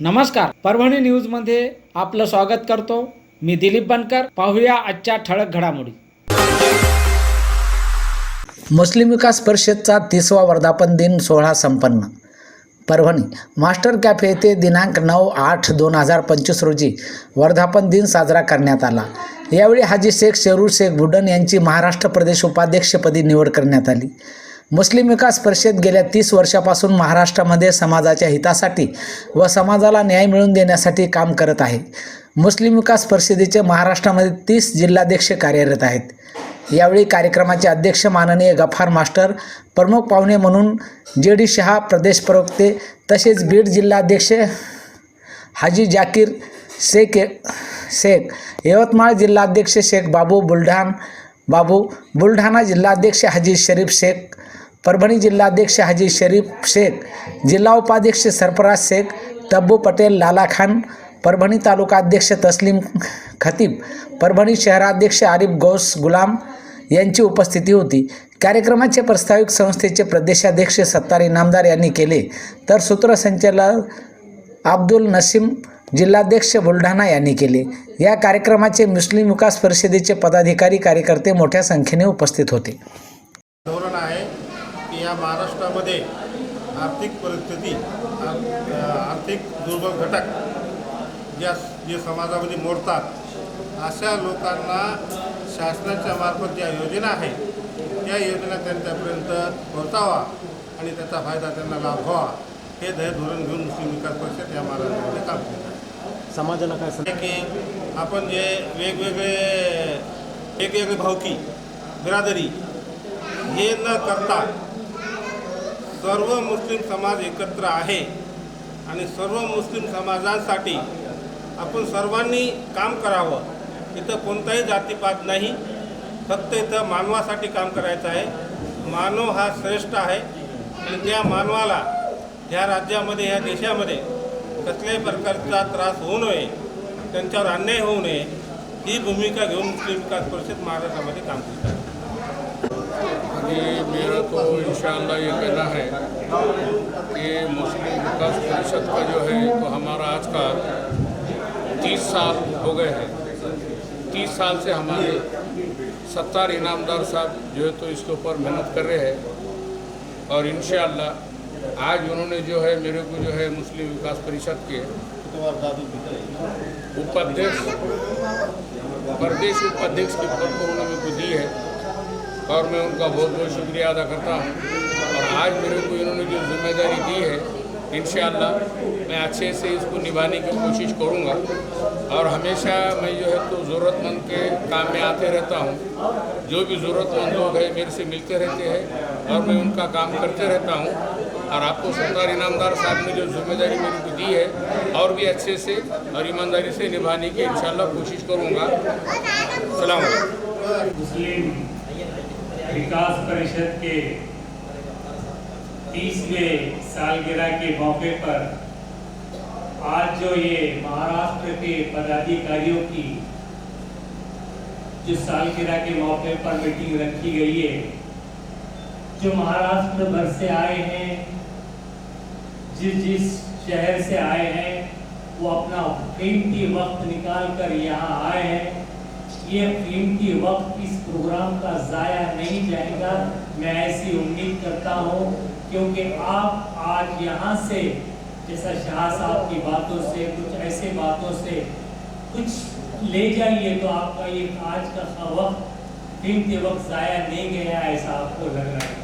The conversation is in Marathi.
नमस्कार. परभणी न्यूजमध्ये आपलं स्वागत करतो. मी दिलीप बनकर. पाहूया आजच्या ठळक घडामोडी. मुस्लिम विकास परिषदचा तिसवा वर्धापन दिन सोहळा संपन्न. परभणी मास्टर कॅफे येथे दिनांक नऊ आठ दोन हजार पंचवीस रोजी वर्धापन दिन साजरा करण्यात आला. यावेळी हाजी शेख शेरूर शेख बुडन यांची महाराष्ट्र प्रदेश उपाध्यक्षपदी निवड करण्यात आली. मुस्लिम विकास परिषद गेल्या तीस वर्षापासून महाराष्ट्रामध्ये समाजाच्या हितासाठी व समाजाला न्याय मिळवून देण्यासाठी काम करत आहे. मुस्लिम विकास परिषदेचे महाराष्ट्रामध्ये तीस जिल्हाध्यक्ष कार्यरत आहेत. यावेळी कार्यक्रमाचे अध्यक्ष माननीय गफार मास्टर प्रमुख पाहुणे म्हणून जे डी शहा प्रदेश प्रवक्ते तसेच बीड जिल्हाध्यक्ष हाजी जाकीर शेख शेख यवतमाळ जिल्हाध्यक्ष शेख बाबू बुलढाण बाबू बुलढाणा जिल्हाध्यक्ष हाजी शरीफ शेख परभणी जिल्हाध्यक्ष हाजी शरीफ शेख जिल्हा उपाध्यक्ष सरफराज शेख तब्बू पटेल लाला खान परभणी तालुकाध्यक्ष तस्लीम खतीब परभणी शहराध्यक्ष आरिफ गौस गुलाम यांची उपस्थिती होती. कार्यक्रमाचे प्रस्ताविक संस्थेचे प्रदेशाध्यक्ष सत्तार इनामदार यांनी केले. तर सूत्रसंचालक अब्दुल नसीम जिल्हाध्यक्ष बुलढाणा यांनी केले. या कार्यक्रमाचे मुस्लिम विकास परिषदेचे पदाधिकारी कार्यकर्ते मोठ्या संख्येने उपस्थित होते. धोरण आहे की या महाराष्ट्रामध्ये आर्थिक परिस्थिती आर्थिक दुर्बल घटक ज्या जे समाजामध्ये मोडतात अशा लोकांना शासनाच्या मार्फत ज्या योजना आहे त्या योजना त्यांच्यापर्यंत पोहोचावा आणि त्याचा फायदा त्यांना लाभ व्हावा हे ध्येय धोरण घेऊन मुस्लिम विकास परिषद या महाराष्ट्रामध्ये काम करतात समाजाला काय सांग की आपण जे वेगवेगळे वेगवेगळे भावकी बिरादरी हे न करता सर्व मुस्लिम समाज एकत्र आहे आणि सर्व मुस्लिम समाजांसाठी आपण सर्वांनी काम करावं. इथं कोणताही जातीपात नाही. फक्त इथं मानवासाठी काम करायचं आहे. मानव हा श्रेष्ठ आहे. आणि त्या मानवाला ह्या राज्यामध्ये ह्या देशामध्ये कसल्याही प्रकारचा त्रास होऊ नये त्यांच्यावर अन्याय होऊ नये ही भूमिका घेऊन मुस्लिम विकास परिषद महाराष्ट्रामध्ये काम करत आहे ये मेरा तो इंशाअल्लाह ये कहना है कि मुस्लिम विकास परिषद का जो है तो हमारा आज का तीस साल हो गए हैं तीस साल से हमारे सत्तार इनामदार साहब जो है तो इसके ऊपर मेहनत कर रहे हैं और آج انہوں نے جو ہے میرے کو جو ہے مسلم وکاس پریشد کے اپادھیش پردیش اپادھیش کے پد کو انہوں نے کو دی ہے اور میں ان کا بہت بہت شکریہ ادا کرتا ہوں۔ اور آج میرے کو انہوں نے جو ذمہ داری دی ہے، انشاءاللہ میں اچھے سے اس کو نبھانے کی کوشش کروں گا۔ اور ہمیشہ میں جو ہے تو ضرورت مند کے کام میں آتے رہتا ہوں۔ جو بھی ضرورت مند لوگ ہیں میرے سے ملتے رہتے ہیں اور میں ان کا کام کرتے رہتا ہوں۔ اور آپ کو سردار انعامدار صاحب نے جو ذمہ داری میرے کو دی ہے اور بھی اچھے سے اور ایمانداری سے نبھانے کی انشاءاللہ کوشش کروں گا۔ السلام علیکم۔ مسلم وکاس پریشد کے تیسویں سالگرہ کے موقع پر آج جو یہ مہاراشٹر کے پدادھیکاریوں کی جو سالگرہ کے موقع پر میٹنگ رکھی گئی ہے جو مہاراشٹر بھر سے آئے ہیں، جس جس شہر سے آئے ہیں، وہ اپنا قیمتی وقت نکال کر یہاں آئے ہیں۔ یہ قیمتی وقت اس پروگرام کا ضائع نہیں جائے گا۔ میں ایسی امید کرتا ہوں، کیونکہ آپ آج یہاں سے، جیسا شاہ صاحب کی باتوں سے، کچھ ایسے باتوں سے کچھ لے جائیے تو آپ کا یہ آج کا وقت قیمتی وقت ضائع نہیں گیا ایسا آپ کو لگ رہا ہے۔